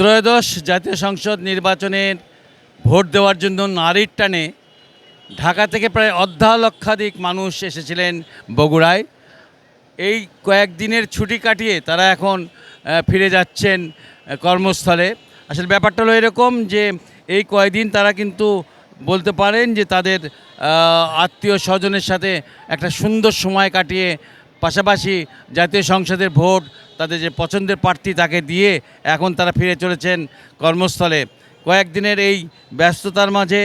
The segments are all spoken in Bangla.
ত্রয়োদশ জাতীয় সংসদ নির্বাচনের ভোট দেওয়ার জন্য নারীর টানে ঢাকা থেকে প্রায় অর্ধা লক্ষাধিক মানুষ এসেছিলেন বগুড়ায়। এই কয়েকদিনের ছুটি কাটিয়ে তারা এখন ফিরে যাচ্ছেন কর্মস্থলে। আসলে ব্যাপারটা হলো এরকম যে এই কয়েকদিন তারা কিন্তু বলতে পারেন যে তাদের আত্মীয় স্বজনের সাথে একটা সুন্দর সময় কাটিয়ে পাশাপাশি জাতীয় সংসদের ভোট তাদের যে পছন্দের প্রার্থী তাকে দিয়ে এখন তারা ফিরে চলেছেন কর্মস্থলে। কয়েকদিনের এই ব্যস্ততার মাঝে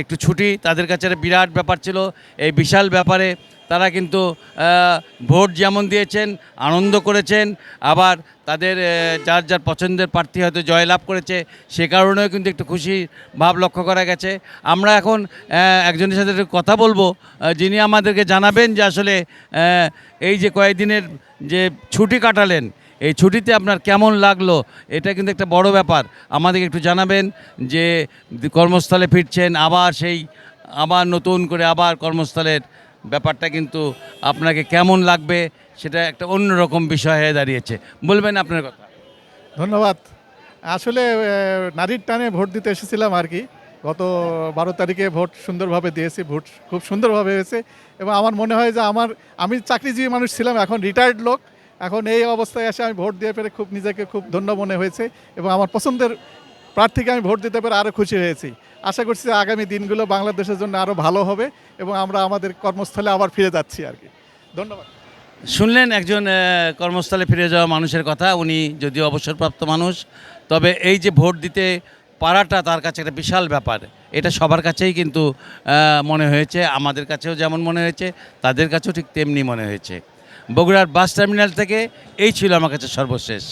একটু ছুটি, তাদের কাছে বিরাট ব্যাপার ছিল। এই বিশাল ব্যাপারে তারা কিন্তু ভোট যেমন দিয়েছেন, আনন্দ করেছেন, আবার তাদের যার যার পছন্দের প্রার্থী হয়তো জয়লাভ করেছে, সে কারণেও কিন্তু একটু খুশি ভাব লক্ষ্য করা গেছে। আমরা এখন একজনের সাথে কথা বলব। যিনি আমাদেরকে জানাবেন যে আসলে এই যে কয়েকদিনের যে ছুটি কাটালেন এই ছুটিতে আপনার কেমন লাগল? এটা কিন্তু একটা বড় ব্যাপার। আমাদেরকে একটু জানাবেন যে কর্মস্থলে ফিরছেন, আবার সেই, আবার নতুন করে আবার কর্মস্থলের ব্যাপারটা কিন্তু আপনাকে কেমন লাগবে সেটা একটা অন্যরকম বিষয় হয়ে দাঁড়িয়েছে। বলবেন আপনার কথা। ধন্যবাদ। আসলে নারীর টানে ভোট দিতে এসেছিলাম আর কি। গত বারো তারিখে ভোট সুন্দরভাবে দিয়েছি, ভোট খুব সুন্দরভাবে হয়েছে। এবং আমার মনে হয় যে আমার, আমি চাকরিজীবী মানুষ ছিলাম, এখন রিটায়ার্ড লোক। এখন এই অবস্থায় এসে আমি ভোট দিয়ে পেরে খুব নিজেকে খুব ধন্য মনে হয়েছে এবং আমার পছন্দের প্রার্থীকে আমি ভোট দিতে পেরে আরও খুশি হয়েছি। আশা করছি আগামী দিনগুলো বাংলাদেশের জন্য আরও ভালো হবে এবং আমরা আমাদের কর্মস্থলে আবার ফিরে যাচ্ছি আর কি। ধন্যবাদ। শুনলেন একজন কর্মস্থলে ফিরে যাওয়া মানুষের কথা, উনি যদিও অবসরপ্রাপ্ত মানুষ, তবে এই যে ভোট দিতে পারাটা তার কাছে একটা বিশাল ব্যাপার। এটা সবার কাছেই কিন্তু মনে হয়েছে, আমাদের কাছেও যেমন মনে হয়েছে, তাদের কাছেও ঠিক তেমনি মনে হয়েছে। বগুড়ার বাস টার্মিনাল থেকে এই ছিল আমার কাছে সর্বশেষ।